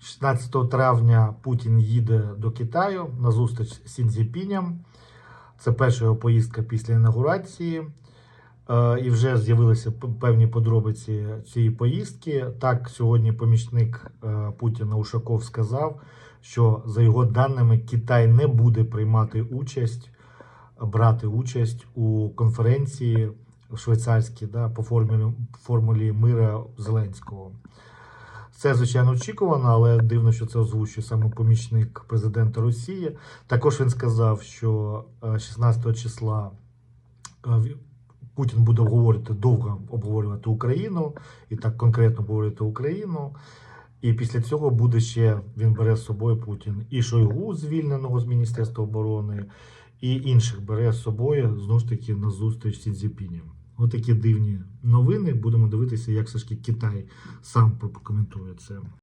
16 травня Путін їде до Китаю на зустріч з Сінзіпіням. Це перша його поїздка після інаугурації. Е, І вже з'явилися певні подробиці цієї поїздки. Так, сьогодні помічник е, Путіна Ушаков сказав, що за його даними Китай не буде приймати участь, брати участь у конференції швейцарській да, по формулі, формулі мира Зеленського. Це звичайно очікувано, але дивно, що це озвучує саме помічник президента Росії. Також він сказав, що е, 16 числа е, Путін буде обговорювати довго обговорювати Україну і так конкретно обговорювати Україну. І після цього буде ще він бере з собою Путін і Шойгу, звільненого з Міністерства оборони, і інших бере з собою знову ж таки на зустріч з Цзіпінем. Ось такі дивні новини. Будемо дивитися, як все ж таки Китай сам прокоментує це.